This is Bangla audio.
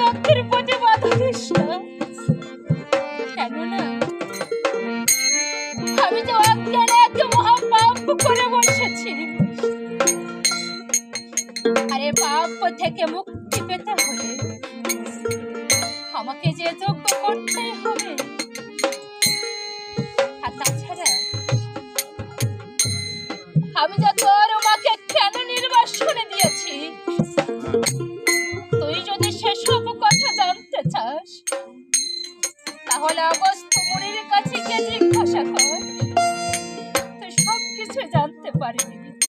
চোখের প্রতি বাধা দিস আমি যে অজ্ঞানে এক মহাপাপ করে বসেছি আরে পাপ থেকে মুক্তি পেতে হলে আমাকে যে যোগ্য করতেই হবে আমি যে তোর মাকে কেন নির্বাসনে দিয়েছি? তুই যদি সেসব কথা জানতে চাস, তাহলে অগস্ত মুনির কাছে গিয়ে জিজ্ঞাসা কর। তুই সব কিছু জানতে পারবি